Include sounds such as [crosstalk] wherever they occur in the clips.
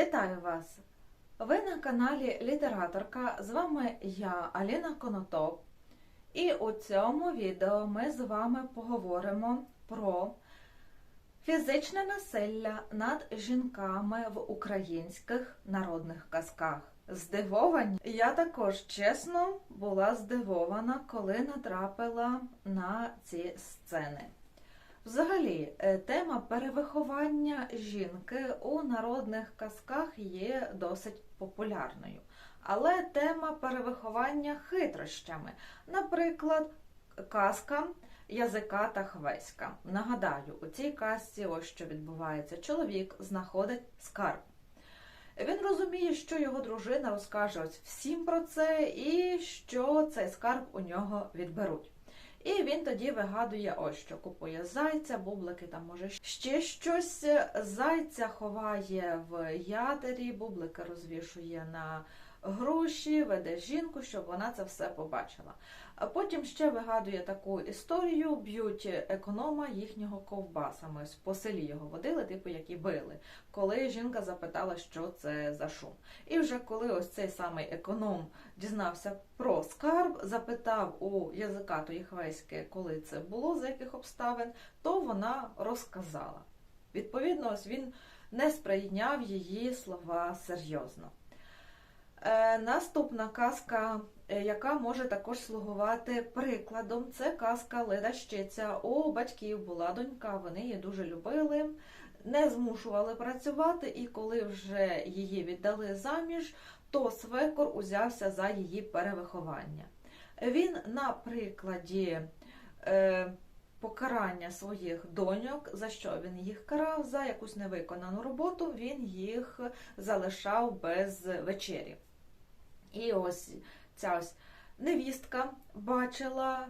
Вітаю вас! Ви на каналі Літераторка. З вами я, Аліна Конотоп. І у цьому відео ми з вами поговоримо про фізичне насилля над жінками в українських народних казках. Здивовані? Я також чесно була здивована, коли натрапила на ці сцени. Взагалі, е, тема перевиховання жінки у народних казках є досить популярною. Але тема перевиховання хитрощами, наприклад, казка Язика та Хвеська. Нагадаю, у цій казці ось що відбувається. Чоловік знаходить скарб. Він розуміє, що його дружина розкаже ось всім про це, і що цей скарб у нього відберуть. І він тоді вигадує ось що купує зайця, бублики там може ще щось. Зайця ховає в ядері, бублики розвішує на груші, веде жінку, щоб вона це все побачила. А потім ще вигадує таку історію, б'ють економа їхнього ковбасами. По селі його водили, типу які били, коли жінка запитала, що це за шум. І вже коли ось цей самий економ дізнався про скарб, запитав у язика тої хвеськи, коли це було, за яких обставин, то вона розказала. Відповідно, ось він не сприйняв її слова серйозно. Е, наступна казка, е, яка може також слугувати прикладом, це казка Ледащиця. У батьків була донька, вони її дуже любили, не змушували працювати, і коли вже її віддали заміж, то свекор узявся за її перевиховання. Він на прикладі е, покарання своїх доньок, за що він їх карав, за якусь невиконану роботу, він їх залишав без вечері. І ось ця ось невістка бачила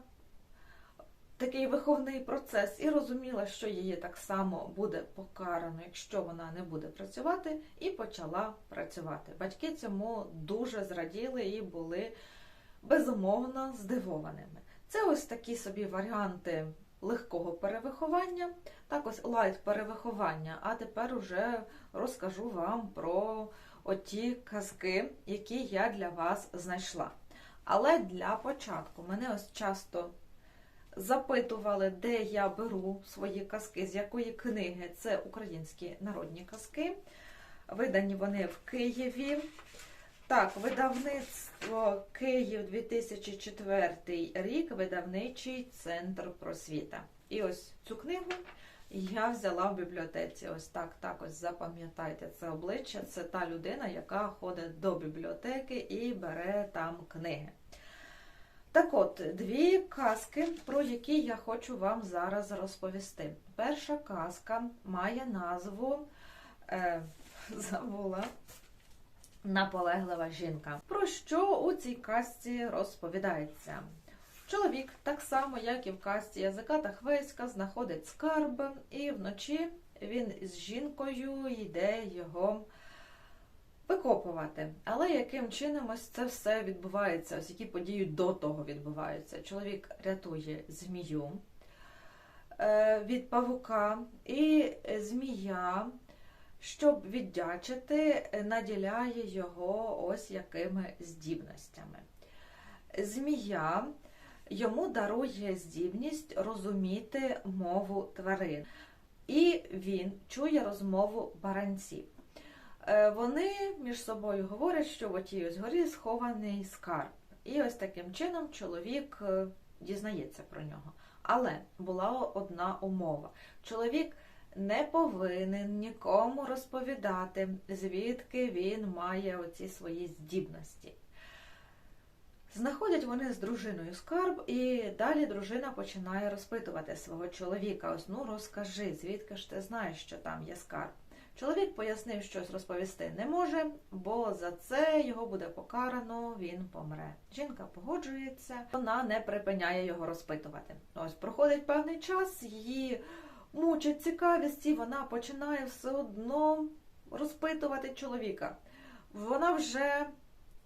такий виховний процес і розуміла, що її так само буде покарано, якщо вона не буде працювати, і почала працювати. Батьки цьому дуже зраділи і були безумовно здивованими. Це ось такі собі варіанти легкого перевиховання, так ось лайт перевиховання. А тепер уже розкажу вам про оті казки, які я для вас знайшла. Але для початку мене ось часто запитували, де я беру свої казки, з якої книги це українські народні казки. Видані вони в Києві. Так, видавництво Київ 2004 рік, видавничий центр просвіта. І ось цю книгу я взяла в бібліотеці. Ось так, ось запам'ятайте це обличчя. Це та людина, яка ходить до бібліотеки і бере там книги. Так от, дві казки, про які я хочу вам зараз розповісти. Перша казка має назву е, [laughs] забула наполеглива жінка. Про що у цій казці розповідається? Чоловік, так само, як і в казці язика та хвеська, знаходить скарб, і вночі він з жінкою йде його викопувати. Але яким чином ось це все відбувається? Ось які події до того відбуваються? Чоловік рятує змію е, від павука, і змія, щоб віддячити, наділяє його ось якими здібностями. Змія йому дарує здібність розуміти мову тварин. І він чує розмову баранців. Е, вони між собою говорять, що в отій ось горі схований скарб. І ось таким чином чоловік е, дізнається про нього. Але була одна умова: чоловік не повинен нікому розповідати, звідки він має оці свої здібності. Знаходять вони з дружиною скарб, і далі дружина починає розпитувати свого чоловіка: ось ну розкажи, звідки ж ти знаєш, що там є скарб. Чоловік пояснив, щось розповісти не може, бо за це його буде покарано, він помре. Жінка погоджується, вона не припиняє його розпитувати. Ось проходить певний час, її мучить цікавість, і вона починає все одно розпитувати чоловіка. Вона вже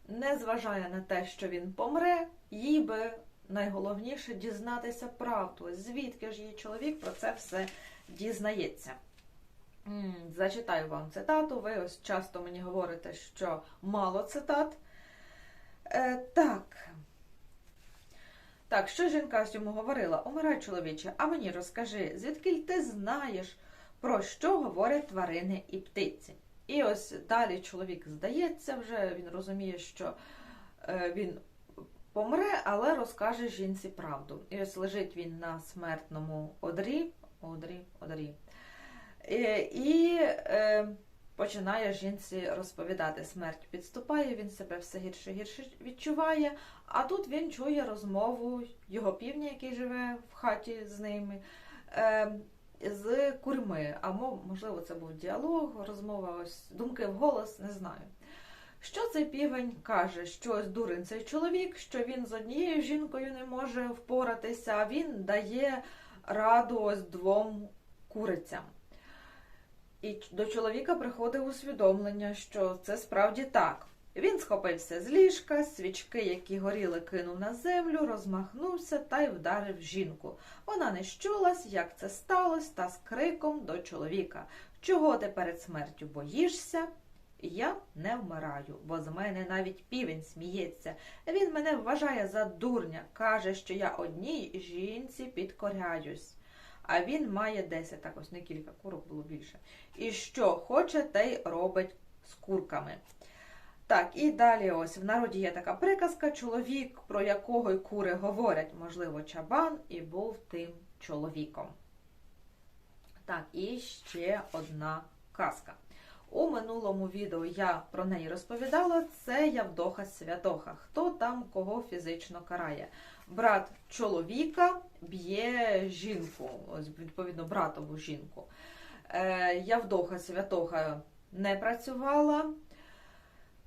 не зважає на те, що він помре, їй би найголовніше дізнатися правду, звідки ж її чоловік про це все дізнається. Зачитаю вам цитату. Ви ось часто мені говорите, що мало цитат. Е, так. Так, що жінка йому говорила? Умирай, чоловіче, а мені розкажи, звідки ти знаєш, про що говорять тварини і птиці? І ось далі чоловік здається вже, він розуміє, що е, він помре, але розкаже жінці правду. І ось лежить він на смертному одрі, одрі, одрі. Е, І е, починає жінці розповідати. Смерть підступає, він себе все гірше гірше відчуває. А тут він чує розмову його півня, який живе в хаті з ними, з курми. А можливо, це був діалог, розмова, ось думки вголос, не знаю. Що цей півень каже? Що ось дурень цей чоловік, що він з однією жінкою не може впоратися, а він дає раду ось двом курицям. І до чоловіка приходить усвідомлення, що це справді так. Він схопився з ліжка, свічки, які горіли, кинув на землю, розмахнувся та й вдарив жінку. Вона не щулась, як це сталося, та з криком до чоловіка Чого ти перед смертю боїшся? Я не вмираю, бо з мене навіть півень сміється. Він мене вважає за дурня, каже, що я одній жінці підкоряюсь. А він має 10, так ось не кілька курок було більше. І що хоче, те й робить з курками. Так, і далі ось в народі є така приказка: чоловік, про якого й кури говорять, можливо, чабан, і був тим чоловіком. Так, і ще одна казка. У минулому відео я про неї розповідала. Це Явдоха Святоха. Хто там кого фізично карає? Брат чоловіка б'є жінку, ось відповідно братову жінку. Е, Явдоха Святоха не працювала,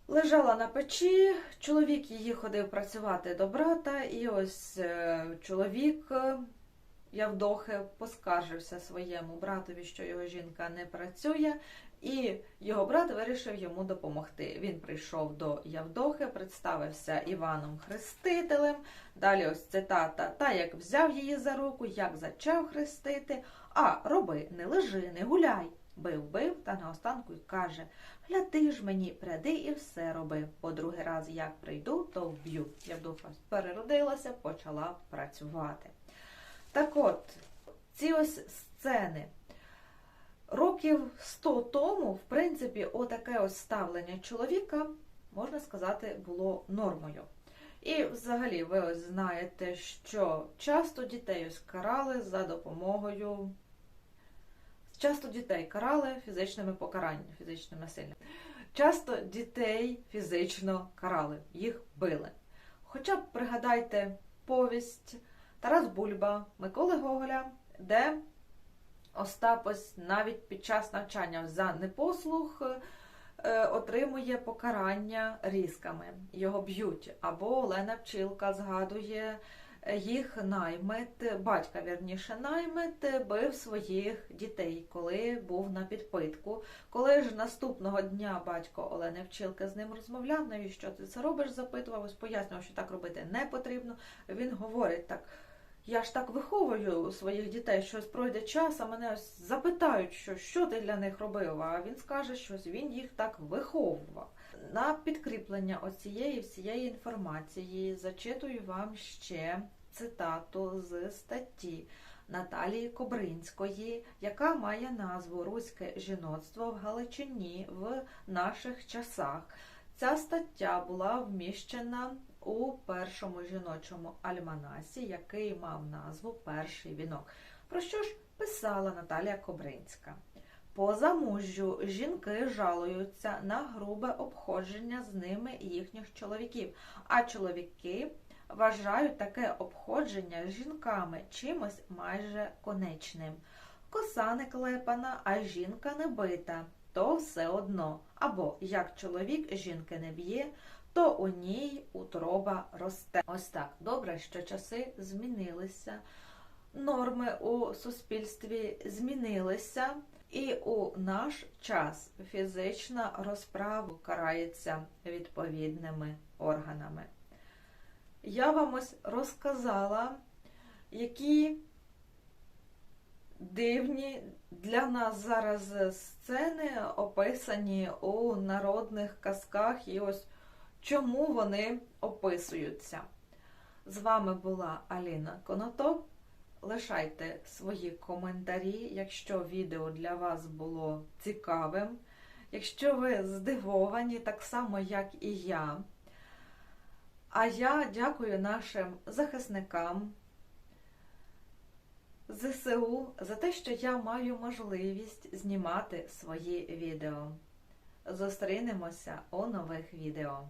лежала на печі. Чоловік її ходив працювати до брата, і ось е, чоловік е, Явдохи поскаржився своєму братові, що його жінка не працює. І його брат вирішив йому допомогти. Він прийшов до Явдохи, представився Іваном Хрестителем. Далі ось цитата: та як взяв її за руку, як зачав хрестити. А роби, не лежи, не гуляй. Бив, бив, та наостанку й каже: Гляди ж мені, пряди і все роби. По другий раз як прийду, то вб'ю. Явдоха переродилася, почала працювати. Так от, ці ось сцени. Років 100 тому, в принципі, отаке ось ставлення чоловіка, можна сказати, було нормою. І взагалі, ви ось знаєте, що часто дітей ось карали за допомогою. Часто дітей карали фізичними покараннями, фізичним насиллям. Часто дітей фізично карали, їх били. Хоча б пригадайте повість Тарас Бульба, Миколи Гоголя, де Остап ось навіть під час навчання за непослух е, отримує покарання різками. Його б'ють. Або Олена Пчілка згадує їх наймит, батька вірніше наймит бив своїх дітей, коли був на підпитку. Коли ж наступного дня батько Олени Пчілки з ним розмовляв, навіщо ти це робиш? Запитував, пояснював, що так робити не потрібно. Він говорить так. Я ж так виховую своїх дітей, що пройде час, а мене ось запитають, що, що ти для них робив, а він скаже, що він їх так виховував. На підкріплення оцієї всієї інформації зачитую вам ще цитату з статті Наталії Кобринської, яка має назву Руське жіноцтво в Галичині в наших часах. Ця стаття була вміщена у першому жіночому альманасі, який мав назву Перший вінок. Про що ж писала Наталія Кобринська? По замужжю жінки жалуються на грубе обходження з ними їхніх чоловіків, а чоловіки вважають таке обходження з жінками чимось майже конечним. Коса не клепана, а жінка не бита, то все одно. Або як чоловік жінки не б'є, то у ній утроба росте. Ось так. Добре, що часи змінилися, норми у суспільстві змінилися, і у наш час фізична розправа карається відповідними органами. Я вам ось розказала, які дивні для нас зараз сцени описані у народних казках, і ось чому вони описуються. З вами була Аліна Конотоп. Лишайте свої коментарі, якщо відео для вас було цікавим. Якщо ви здивовані, так само, як і я. А я дякую нашим захисникам ЗСУ за те, що я маю можливість знімати свої відео. Зустрінемося у нових відео.